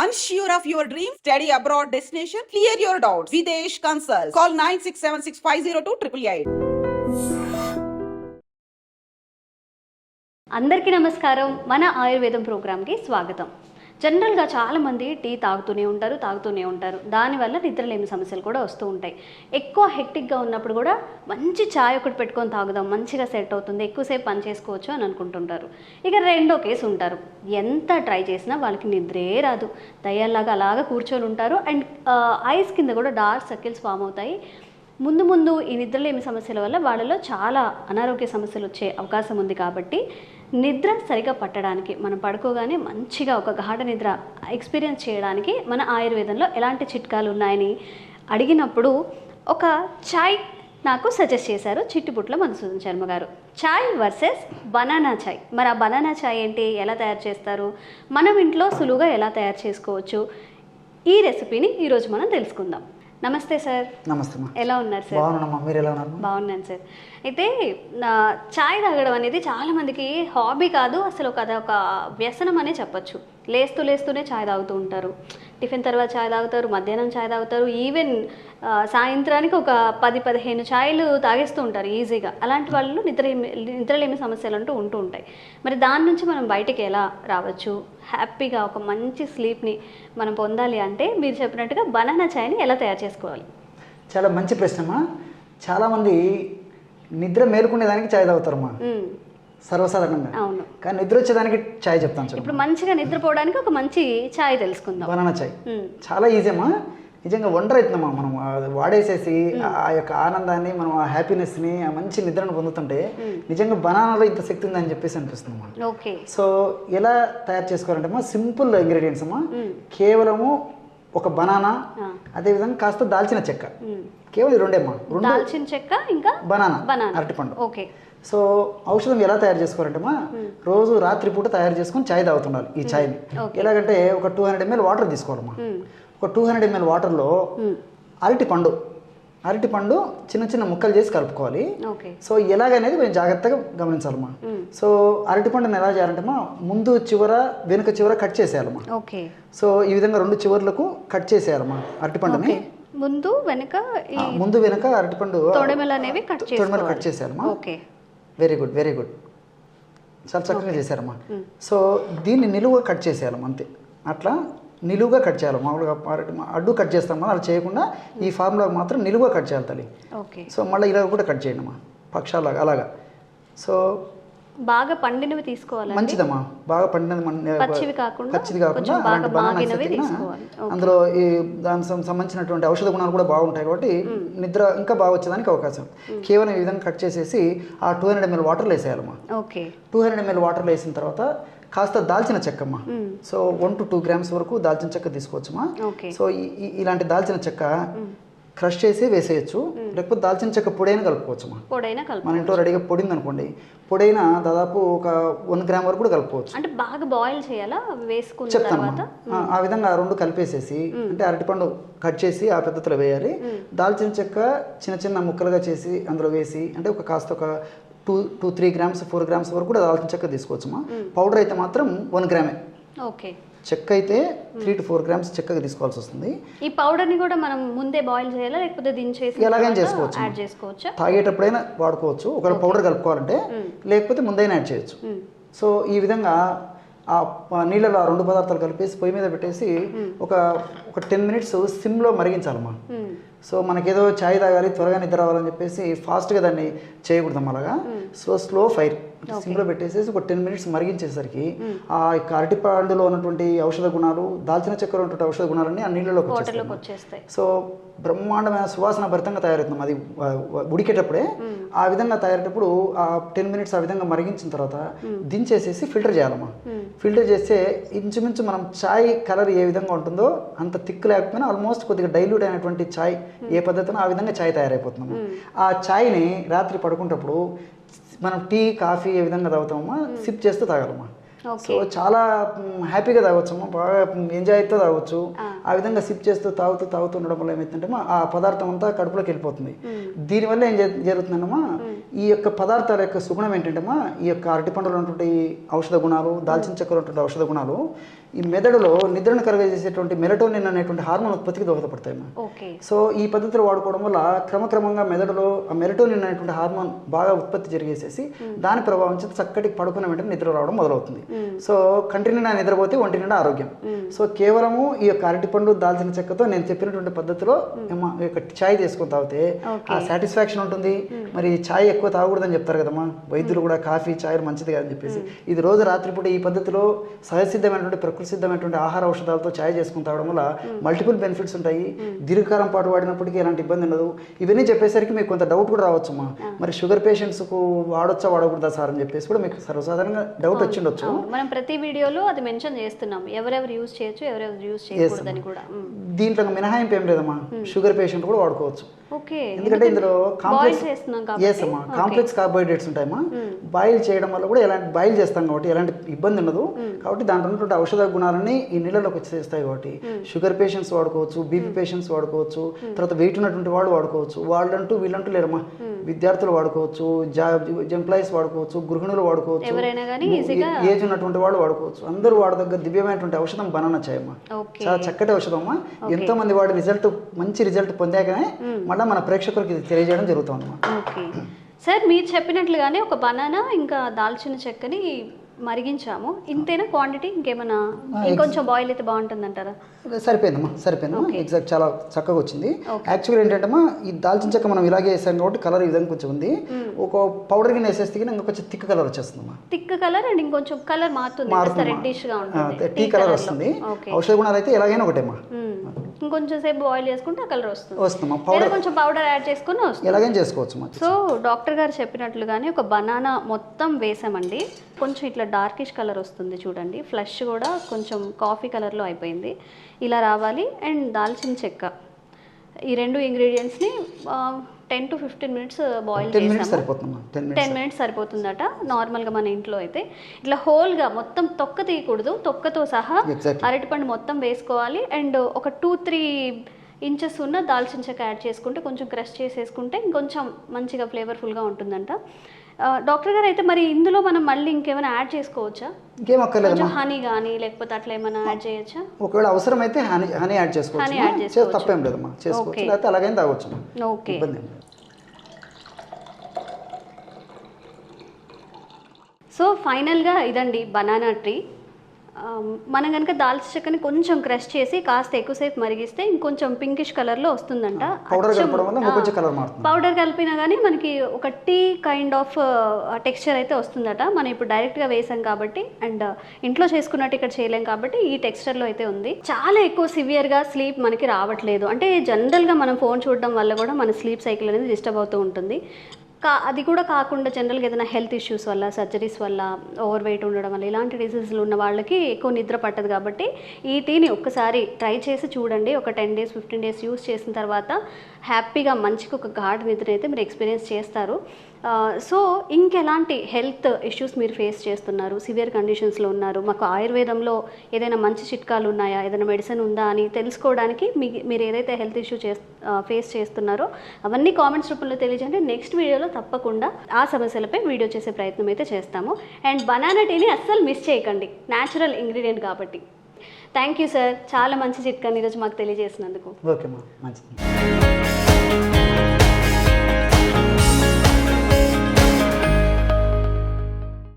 Unsure of your dream? Study abroad destination? Clear your doubts. Videsh Consult. Call 9676502888. అందరికీ నమస్కారం మన ఆయుర్వేదం ప్రోగ్రామ్కి స్వాగతం జనరల్గా చాలామంది టీ తాగుతూనే ఉంటారు తాగుతూనే ఉంటారు. దానివల్ల నిద్రలేమి సమస్యలు కూడా వస్తూ ఉంటాయి. ఎక్కువ హెక్టిక్గా ఉన్నప్పుడు కూడా మంచి ఛాయ్ ఒకటి పెట్టుకొని తాగుదాం మంచిగా సెట్ అవుతుంది ఎక్కువసేపు పని చేసుకోవచ్చు అని అనుకుంటుంటారు. ఇక రెండో కేసు ఉంటారు. ఎంత ట్రై చేసినా వాళ్ళకి నిద్రే రాదు. దయ్యాల్లాగా అలాగా కూర్చొని ఉంటారు. అండ్ ఐస్ కింద కూడా డార్క్ సర్కిల్స్ ఫామ్ అవుతాయి. ముందు ముందు ఈ నిద్రలేమి సమస్యల వల్ల వాళ్ళలో చాలా అనారోగ్య సమస్యలు వచ్చే అవకాశం ఉంది కాబట్టి నిద్ర సరిగా పట్టడానికి మనం పడుకోగానే మంచిగా ఒక గాఢ నిద్ర ఎక్స్పీరియన్స్ చేయడానికి మన ఆయుర్వేదంలో ఎలాంటి చిట్కాలు ఉన్నాయని అడిగినప్పుడు ఒక చాయ్ నాకు సజెస్ట్ చేశారు చిట్టుపుట్ల మధుసూదన్ శర్మ గారు. Chai versus banana chai. మరి ఆ బనానా చాయ్ ఏంటి? ఎలా తయారు చేస్తారు? మనం ఇంట్లో సులువుగా ఎలా తయారు చేసుకోవచ్చు? ఈ రెసిపీని ఈరోజు మనం తెలుసుకుందాం. నమస్తే సార్. నమస్తే ఎలా ఉన్నారు సార్? బాగున్నానమ్మా. మీరు ఎలా ఉన్నారు బాగున్నాను సార్. అయితే చాయ్ తాగడం అనేది చాలా మందికి హాబీ కాదు అసలు ఒక అదొక వ్యసనం అనే చెప్పొచ్చు. లేస్తూ లేస్తూనే చాయ్ తాగుతూ ఉంటారు. టిఫిన్ తర్వాత చాయ్ తాగుతారు మధ్యాహ్నం చాయ్ తాగుతారు ఈవెన్ సాయంత్రానికి ఒక పది పదిహేను ఛాయలు తాగేస్తూ ఉంటారు ఈజీగా. అలాంటి వాళ్ళు నిద్ర నిద్రలేమి సమస్యలు అంటూ ఉంటూ ఉంటాయి. మరి దాని నుంచి మనం బయటికి ఎలా రావచ్చు? హ్యాపీగా ఒక మంచి స్లీప్ని మనం పొందాలి అంటే మీరు చెప్పినట్టుగా బనానా చాయ్ని ఎలా తయారు చేసుకోవాలి? చాలా మంచి ప్రశ్న అమ్మా చాలామంది నిద్ర మేలుకునేదానికి చాయ్ తాగుతారమ్మా. మ్మ్. సర్వసాధారణంగా. అవును. కానీ నిద్ర వచ్చేదానికి చాయ్ చెప్తాను చూడు. ఇప్పుడు మంచిగా నిద్రపోవడానికి ఒక మంచి ఛాయ్ తెలుసుకుందాం. బనానా మ్మ్. చాలా ఈజీ అమ్మా. నిజంగా వండర్ అవుతుందమ్మా మనం వాడేసేసి ఆ యొక్క ఆనందాన్ని మనం ఆ హ్యాపీనెస్ని ఆ మంచి నిద్రను పొందుతుంటే నిజంగా బనానాలో ఇంత శక్తి ఉందని చెప్పేసి అనిపిస్తుంది అమ్మా. ఓకే. సో ఎలా తయారు చేసుకోవాలంటే అమ్మా సింపుల్ ఇంగ్రీడియంట్స్ అమ్మా. కేవలము ఒక బనానా. అదేవిధంగా కాస్త దాల్చిన చెక్క. కేవలం రెండేమ్మా రెండు దాల్చిన చెక్క ఇంకా బనానా బనానా. అరటిపండు. ఓకే. సో ఔషధం ఎలా తయారు చేసుకోవాలంటే మా రోజు రాత్రి పూట తయారు చేసుకొని చాయ్ తాగుతుండాలి ఈ చాయ్ని. ఎలాగంటే ఒక టూ హండ్రెడ్ ఎంఎల్ వాటర్ తీసుకోవాలమ్మా. మ్మ్. ఒక టూ హండ్రెడ్ ఎంఎల్ వాటర్లో. అరటి పండు అరటి పండు చిన్న చిన్న ముక్కలు చేసి కలుపుకోవాలి. సో ఎలాగనేది కొంచెం జాగ్రత్తగా గమనించాలమ్మా. మ్మ్. సో అరటి పండుని ఎలా చేయాలంటే మా ముందు చివర వెనుక చివర కట్ చేసేయాలమ్మా. సో ఈ విధంగా రెండు చివర్లకు కట్ చేసేయాలమ్మా అరటి పండుని. ముందు వెనక ముందు వెనుక అరటిపండు తొడమెలు అనేవి కట్ తొడిమలు కట్ చేసేయాలమ్మా. వెరీ గుడ్ వెరీ గుడ్ చాలా చక్కగా చేశారమ్మా. సో దీన్ని నిలువుగా కట్ చేసేయాలమ్మా అంతే. అట్లా నిలువుగా కట్ చేయాలి. మామూలుగా అడ్డు కట్ చేస్తాం కదా అలా చేయకుండా ఈ ఫార్ములా మాత్రం నిలువుగా కట్ చేయాలి తల్లి. ఓకే సో మళ్ళీ ఇలా కూడా కట్ చేయండి అమ్మా పక్షాలాగా అలాగా. సో బాగా పండినవి తీసుకోవాలి మంచిదమ్మా. బాగా పండినది మన- పచ్చివి కాకుండా పచ్చిది కాకుండా బాగా తీసుకోవాలి. అందులో ఈ దానికి సం- సంబంధించినటువంటి ఔషధ గుణాలు కూడా బాగుంటాయి కాబట్టి నిద్ర ఇంకా బాగా వచ్చేదానికి అవకాశం. కేవలం ఈ విధంగా కట్ చేసేసి ఆ టూ హండ్రెడ్ ఎంఎల్ వాటర్లో వేసేయాలమ్మా. ఓకే. టూ హండ్రెడ్ ఎంఎల్ వాటర్లో వేసిన తర్వాత కాస్త దాల్చిన చెక్క అమ్మా so one two two grams వరకు దాల్చిన చెక్క తీసుకోవచ్చమ్మా సో ఇలాంటి దాల్చిన చెక్క క్రష్ చేసి వేసేయచ్చు. లేకపోతే దాల్చిన చెక్క పొడైన కలుపుకోవచ్చమ్మా పొడైనా కలుపు మన ఇంట్లో రెడీగా పొడింది అనుకోండి పొడైన దాదాపు ఒక వన్ గ్రామ్ వరకు కూడా కలుపుకోవచ్చు. అంటే బాగా బాయిల్ చేయాలా? వేసుకున్న చెప్తానమ్మా తర్వాత? ఆ- విధంగా రెండు కలిపేసేసి అంటే అరటిపండు కట్ చేసి ఆ పద్ధతిలో వేయాలి. దాల్చిన చెక్క చిన్న చిన్న ముక్కలుగా చేసి అందులో వేసి అంటే ఒక కాస్త ఒక two two three grams four grams వరకు కూడా దాల్చిన చెక్క తీసుకోవచ్చమ్మా పౌడర్ అయితే మాత్రం వన్ గ్రామే. ఓకే. చెక్క అయితే త్రీ టు ఫోర్ గ్రామ్స్ చెక్కగా తీసుకోవాల్సి వస్తుంది. ఈ పౌడర్ని కూడా మనం ముందే బాయిల్ చేయాలా లేకపోతే దించేసి ఎలాగైనా చేసుకోవచ్చు. యాడ్ చేసుకోవచ్చా? తాగేటప్పుడైనా వాడుకోవచ్చు. ఒకవేళ పౌడర్ కలుపుకోవాలంటే లేకపోతే ముందైనా యాడ్ చేయొచ్చు. సో ఈ విధంగా ఆ నీళ్ళలో ఆ రెండు పదార్థాలు కలిపేసి పొయ్యి మీద పెట్టేసి ఒక ఒక టెన్ మినిట్స్ సిమ్లో మరిగించాలమ్మా. మ్మ్. సో మనకేదో ఛాయ్ తాగాలి త్వరగా నిద్ర రావాలని చెప్పేసి ఫాస్ట్గా దాన్ని చేయకూడదు అలాగా? So slow fire. సిమ్లో పెట్టేసేసి ఒక టెన్ మినిట్స్ మరిగించేసరికి ఆ యొక్క అరటిపండులో ఉన్నటువంటి ఔషధ గుణాలు దాల్చిన చెక్కలో ఉన్నటువంటి ఔషధ గుణాలన్నీ ఆ నీళ్ళలోకి వచ్చేస్తాయి సో బ్రహ్మాండమైన సువాసన భరితంగా తయారవుతుంది అది ఉడికేటప్పుడే. ఆ విధంగా తయారేటప్పుడు ఆ టెన్ మినిట్స్ ఆ విధంగా మరిగించిన తర్వాత దించేసేసి ఫిల్టర్ చేయాలమ్మా. ఫిల్టర్ చేస్తే ఇంచుమించు మనం చాయ్ కలర్ ఏ విధంగా ఉంటుందో అంత థిక్ లేకపోయినా ఆల్మోస్ట్ కొద్దిగా డైల్యూట్ అయినటువంటి చాయ్ ఏ పద్ధతిలో ఆ విధంగా చాయ్ తయారైపోతుందమ్మా ఆ చాయ్ని రాత్రి పడుకునేటప్పుడు మనం టీ కాఫీ ఏ విధంగా తాగుతామమ్మా సిప్ చేస్తూ తాగాలమ్మా. సో చాలా హ్యాపీగా తాగొచ్చమ్మా. బాగా ఎంజాయ్తో తాగొచ్చు. ఆ. విధంగా సిప్ చేస్తూ తాగుతూ తాగుతూ ఉండడం వల్ల ఏమైతుందంటే ఆ పదార్థం అంతా కడుపులోకి వెళ్ళిపోతుంది. దీనివల్ల ఏం జరు- జరుగుతుందన్నమా ఈ యొక్క పదార్థాల యొక్క సుగుణం ఏంటంటేమా ఈ యొక్క అరటిపండులో ఉన్నటువంటి ఔషధ గుణాలు దాల్చిన చెక్కలో ఉన్నటువంటి ఔషధ గుణాలు ఈ మెదడులో నిద్రను కలుగజేసేటువంటి మెలటోనిన్ అనేటువంటి హార్మోన్ ఉత్పత్తికి దోహదపడతాయమ్మా ఓకే. సో ఈ పద్ధతిలో వాడుకోవడం వల్ల క్రమక్రమంగా మెదడులో ఆ మెలటోనిన్ అనేటువంటి హార్మోన్ బాగా ఉత్పత్తి జరిగేసేసి దాని ప్రభావం చేత చక్కటి పడుకున్న వెంటనే నిద్ర రావడం మొదలవుతుంది. సో కంటి నిండా నిద్రపోతే ఒంటి నిండా ఆరోగ్యం. సో కేవలము ఈ యొక్క అరటిపండు దాల్చిన చెక్కతో నేను చెప్పినటువంటి పద్ధతిలో ఛాయ్ తీసుకొని తాగితే ఆ సాటిస్ఫాక్షన్ ఉంటుంది. మరి ఛాయ్ ఎక్కువ తాగకూడదని చెప్తారు కదమ్మా. వైద్యులు కూడా కాఫీ ఛాయ్ మంచిది కాదని చెప్పేసి. ఇది రోజు రాత్రిపూట ఈ పద్ధతిలో సహజసిద్ధమైనటువంటి ప్రకృతి సిద్ధమైనటువంటి ఆహార ఔషధాలతో ఛాయ్ చేసుకుని తాగడం వల్ల మల్టిపుల్ బెనిఫిట్స్ ఉంటాయి. దీర్ఘకాలం పాటు వాడినప్పటికీ ఎలాంటి ఇబ్బంది ఉండదు. ఇవన్నీ చెప్పేసరికి మీకు కొంత డౌట్ కూడా రావచ్చమ్మా మరి షుగర్ పేషెంట్స్కు వాడొచ్చా వాడకూడదా సార్ అని చెప్పేసి కూడా మీకు సర్వసాధారణంగా డౌట్ వచ్చి ఉండొచ్చు. మనం ప్రతి వీడియోలో అది మెన్షన్ చేస్తున్నాం. ఎవరెవరు యూజ్ చేయొచ్చు ఎవరెవరు యూజ్ చేయకూడదని కూడా. దీంట్లో మినహాయింపు ఏం లేదమ్మా. షుగర్ పేషెంట్ కూడా వాడుకోవచ్చు. ఓకే ఎందుకంటే ఇందులో కాంప్లెక్స్ అమ్మా. కాంప్లెక్స్ కార్బోహైడ్రేట్స్ ఉంటాయమ్మా బాయిల్ చేయడం వల్ల కూడా ఎలాంటి బాయిల్ చేస్తాం కాబట్టి ఎలాంటి ఇబ్బంది ఉండదు. కాబట్టి దాంట్లో ఉన్నటువంటి ఔషధ గుణాలన్నీ ఈ నీళ్ళలోకి వచ్చేస్తాయి కాబట్టి. షుగర్ పేషెంట్స్ వాడుకోవచ్చు బీపీ పేషెంట్స్ వాడుకోవచ్చు తర్వాత వెయిట్ ఉన్నటువంటి వాళ్ళు వాడుకోవచ్చు. వాళ్ళంటూ వీళ్ళంటూ లేరమ్మా. విద్యార్థులు వాడుకోవచ్చు ఎంప్లాయీస్ వాడుకోవచ్చు గృహిణులు వాడుకోవచ్చు ఏజ్ ఉన్నటువంటి వాళ్ళు వాడుకోవచ్చు. అందరూ వాడదగ్గ దివ్యమైనటువంటి ఔషధం బనానా చాయమ్మా చాలా చక్కటి ఔషధం అమ్మా. ఎంతో మంది వాడి రిజల్ట్ మంచి రిజల్ట్ పొందాకనే మళ్ళీ మన ప్రేక్షకులకు తెలియజేయడం జరుగుతుంది సార్ మీరు చెప్పినట్లుగానే ఒక బనానా ఇంకా దాల్చిన చెక్కని మరిగించాము. ఇంతేనా క్వాంటిటీ? ఇంకేమైనా ఇంకొంచెం బాయిల్ అయితే బాగుంటుందంటారా? సరిపోయిందమ్మా సరిపోయిందమ్మా ఎగ్జాక్ట్ చాలా చక్కగా వచ్చింది. యాక్చువల్గా ఏంటంటే ఈ దాల్చిన చెక్క మనం ఇలాగే వేసాం కాబట్టి కలర్ ఈ విధంగా కొంచెం ఉంది. ఒక పౌడర్ గిన్నె వేసేస్తే ఇంకా కొంచెం థిక్ కలర్ వచ్చేస్తుందమ్మా. థిక్ కలర్ అండ్ ఇంకొంచెం కలర్ మారుతుంది. రెడ్డిష్గా ఉంటుంది. టీ కలర్ వస్తుంది. ఔషధ గుణాలు అయితే ఎలాగైనా ఒకటేమ్మా. ఇంకొంచెం సేపు బాయిల్ చేసుకుంటే ఆ కలర్ వస్తుంది. పౌడర్ కొంచెం పౌడర్ యాడ్ చేసుకుని వస్తుంది. ఎలాగైనా చేసుకోవచ్చు సో డాక్టర్ గారు చెప్పినట్లుగానే ఒక బనానా మొత్తం వేసామండి. కొంచెం ఇట్లా డార్కిష్ కలర్ వస్తుంది చూడండి. ఫ్లష్ కూడా కొంచెం కాఫీ కలర్లో అయిపోయింది. ఇలా రావాలి. అండ్ దాల్చిన చెక్క. ఈ రెండు ఇంగ్రీడియంట్స్ని ten to fifteen minutes boil చేసాము. Ten minutes. సరిపోతుందట నార్మల్గా మన ఇంట్లో అయితే. ఇట్లా హోల్గా మొత్తం తొక్క తీయకూడదు తొక్కతో సహా. అరటిపండు మొత్తం వేసుకోవాలి. అండ్ ఒక టూ త్రీ ఇంచెస్ ఉన్న దాల్చిన చెక్క యాడ్ చేసుకుంటే కొంచెం క్రష్ చేసేసుకుంటే ఇంకొంచెం మంచిగా ఫ్లేవర్ఫుల్గా ఉంటుందంట. డాక్టర్ గారు అయితే మరి ఇందులో మనం మళ్ళీ ఇంకేమైనా యాడ్ చేసుకోవచ్చా? ఇంకేం అక్కర్లేదమ్మా కొంచెం హనీ కానీ లేకపోతే అట్లా ఏమైనా యాడ్ చేయొచ్చా? ఒకవేళ అవసరమైతే హనీ హనీ యాడ్ చేసుకోవచ్చు తప్పేం లేదమ్మా. చేసుకోవచ్చు. లేకపోతే అలాగైనా తాగొచ్చు. ఓకే. ఇబ్బంది సో ఫైనల్గా ఇదండి బనానా ట్రీ. మనం కనుక దాల్చిన చెక్కని కొంచెం క్రష్ చేసి కాస్త ఎక్కువసేపు మరిగిస్తే ఇంకొంచెం పింకిష్ కలర్లో వస్తుందంట. పౌడర్ కలిపినా కానీ మనకి ఒక టీ కైండ్ ఆఫ్ టెక్స్చర్ అయితే వస్తుందట. మనం ఇప్పుడు డైరెక్ట్గా వేసాం కాబట్టి అండ్ ఇంట్లో చేసుకున్నట్టు ఇక్కడ చేయలేం కాబట్టి ఈ టెక్స్చర్లో అయితే ఉంది. చాలా ఎక్కువ సివియర్గా స్లీప్ మనకి రావట్లేదు. అంటే జనరల్గా మనం ఫోన్ చూడడం వల్ల కూడా మన స్లీప్ సైకిల్ అనేది డిస్టర్బ్ అవుతూ ఉంటుంది. కా అది కూడా కాకుండా జనరల్గా ఏదైనా హెల్త్ ఇష్యూస్ వల్ల సర్జరీస్ వల్ల ఓవర్ వెయిట్ ఉండడం వల్ల ఇలాంటి డిసీజులు ఉన్న వాళ్ళకి ఎక్కువ నిద్ర పట్టదు కాబట్టి ఈ టీని ఒక్కసారి ట్రై చేసి చూడండి. ఒక ten days fifteen days use చేసిన తర్వాత హ్యాపీగా మంచిగా ఒక ఘాట్ నిద్ర అయితే మీరు ఎక్స్పీరియన్స్ చేస్తారు. సో ఇంకెలాంటి హెల్త్ ఇష్యూస్ మీరు ఫేస్ చేస్తున్నారు? సివియర్ కండిషన్స్లో ఉన్నారు. మాకు ఆయుర్వేదంలో ఏదైనా మంచి చిట్కాలు ఉన్నాయా? ఏదైనా మెడిసిన్ ఉందా అని తెలుసుకోవడానికి మీ మీరు ఏదైతే హెల్త్ ఇష్యూ చేస్తున్నారు ఫేస్ చేస్తున్నారో అవన్నీ కామెంట్స్ రూపంలో తెలియజేయండి. నెక్స్ట్ వీడియోలో తప్పకుండా ఆ సమస్యలపై వీడియో చేసే ప్రయత్నం అయితే చేస్తాము. అండ్ బనానా టీని అస్సలు మిస్ చేయకండి. న్యాచురల్ ఇంగ్రీడియంట్ కాబట్టి. థ్యాంక్ యూ సార్ చాలా మంచి చిట్కాని ఈరోజు మాకు తెలియజేసినందుకు. ఓకే మంచిది.